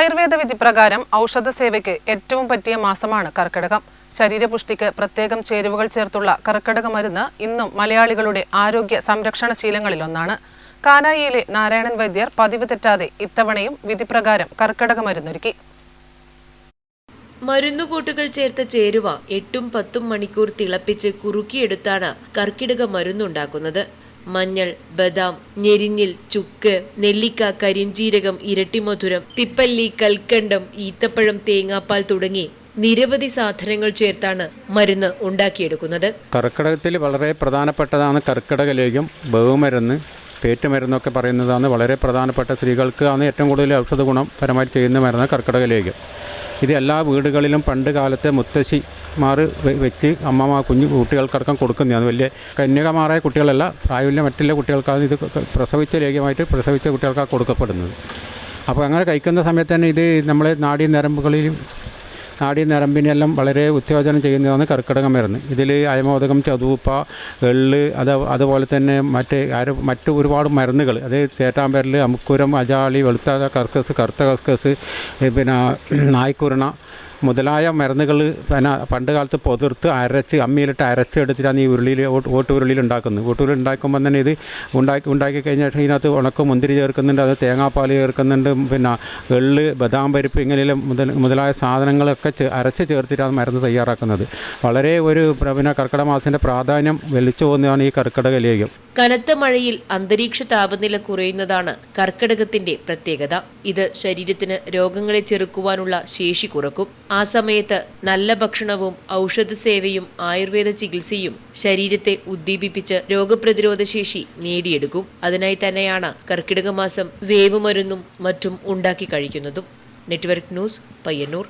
ആയുർവേദ വിധി പ്രകാരം ഔഷധ സേവയ്ക്ക് ഏറ്റവും പറ്റിയ മാസമാണ് കർക്കിടകം. ശരീരപുഷ്ടിക്ക് പ്രത്യേകം ചേരുവകൾ ചേർത്തുള്ള കർക്കിടക മരുന്ന് ഇന്നും മലയാളികളുടെ ആരോഗ്യ സംരക്ഷണ ശീലങ്ങളിലൊന്നാണ് കാനായിയിലെ നാരായണൻ വൈദ്യർ പതിവ് തെറ്റാതെ ഇത്തവണയും വിധിപ്രകാരം കർക്കിടക മരുന്നൊരുക്കി. മരുന്നുകൂട്ടുകൾ ചേർത്ത ചേരുവ എട്ടും പത്തും മണിക്കൂർ തിളപ്പിച്ച് കുറുക്കിയെടുത്താണ് കർക്കിടക മരുന്നുണ്ടാക്കുന്നത്. മഞ്ഞൾ ബദാം ഞെരിഞ്ഞിൽ ചുക്ക് നെല്ലിക്ക കരിഞ്ചീരകം ഇരട്ടിമധുരം തിപ്പല്ലി കൽക്കണ്ടം ഈത്തപ്പഴം തേങ്ങാപ്പാൽ തുടങ്ങി നിരവധി സാധനങ്ങൾ ചേർത്താണ് മരുന്ന് ഉണ്ടാക്കിയെടുക്കുന്നത്. കർക്കിടകത്തിൽ വളരെ പ്രധാനപ്പെട്ടതാണ് കർക്കിടക ലേഖ്യം ബഹുമരുന്ന് പേറ്റുമരുന്നൊക്കെ പറയുന്നതാണ് വളരെ പ്രധാനപ്പെട്ട സ്ത്രീകൾക്ക് ആണ് ഏറ്റവും കൂടുതൽ ഔഷധ ഗുണം പരമായി ചെയ്യുന്ന മരുന്ന് കർക്കിടക ലേഖ്യം ഇത് എല്ലാ വീടുകളിലും പണ്ട് കാലത്തെ മുത്തശ്ശിമാർ വെച്ച് അമ്മമാ കുഞ്ഞു കുട്ടികൾക്കടക്കം കൊടുക്കുന്നതാണ്. വലിയ കന്യകമാരായ കുട്ടികളല്ല പ്രായമില്ല മറ്റുള്ള കുട്ടികൾക്കാണ് ഇത് പ്രസവിച്ച ലേഖ്യമായിട്ട് പ്രസവിച്ച കുട്ടികൾക്കാണ് കൊടുക്കപ്പെടുന്നത്. അപ്പോൾ അങ്ങനെ കഴിക്കുന്ന സമയത്ത് തന്നെ ഇത് നമ്മളെ നാടി നരമ്പുകളിലും നാഡീ നരമ്പിനെല്ലാം വളരെ ഉത്തേജനം ചെയ്യുന്നതാണ് കർക്കിടക മരുന്ന് ഇതിൽ അയമോദകം ചതുപ്പ എള്ള് അത് അതുപോലെ തന്നെ മറ്റ് ആര് മറ്റ് ഒരുപാട് മരുന്നുകൾ അത് ചേറ്റാമ്പരൽ അമുക്കുരം അജാളി വെളുത്ത കർക്കസ് കറുത്ത കസ്കസ് പിന്നെ നായ്ക്കുരുണ മുതലായ മരുന്നുകൾ പിന്നെ പണ്ട് കാലത്ത് പൊതിർത്ത് അരച്ച് അമ്മിയിലിട്ട് അരച്ച് എടുത്തിട്ടാണ് ഈ ഉരുളിയിൽ ഓട്ട് ഉരുളിയിൽ ഉണ്ടാക്കുന്നത്. ഓട്ടുരുളി ഉണ്ടാക്കുമ്പോൾ തന്നെ ഇത് ഉണ്ടാക്കി ഉണ്ടാക്കി കഴിഞ്ഞ ശേഷം ഇതിനകത്ത് ഉണക്ക മുന്തിരി ചേർക്കുന്നുണ്ട് അത് തേങ്ങാപ്പാൽ ചേർക്കുന്നുണ്ട് പിന്നെ എള്ള് ബദാം പരിപ്പ് ഇങ്ങനെയുള്ള മുതൽ മുതലായ സാധനങ്ങളൊക്കെ അരച്ച് ചേർത്തിട്ടാണ് മരുന്ന് തയ്യാറാക്കുന്നത്. വളരെ ഒരു പിന്നെ കർക്കിടക മാസത്തിന്റെ പ്രാധാന്യം വലിച്ചു പോകുന്നതാണ് ഈ കർക്കിടക ലേഖ്യം കനത്ത മഴയിൽ അന്തരീക്ഷ താപനില കുറയുന്നതാണ് കർക്കിടകത്തിന്റെ പ്രത്യേകത. ഇത് ശരീരത്തിന് രോഗങ്ങളെ ചെറുക്കുവാനുള്ള ശേഷി കുറക്കും. ആ സമയത്ത് നല്ല ഭക്ഷണവും ഔഷധ സേവയും ആയുർവേദ ചികിത്സയും ശരീരത്തെ ഉദ്ദീപിപ്പിച്ച് രോഗപ്രതിരോധ ശേഷി നേടിയെടുക്കും. അതിനായി തന്നെയാണ് കർക്കിടക മാസം വേവുമരുന്നും മറ്റും ഉണ്ടാക്കി കഴിക്കുന്നതും. Network news Payyannur.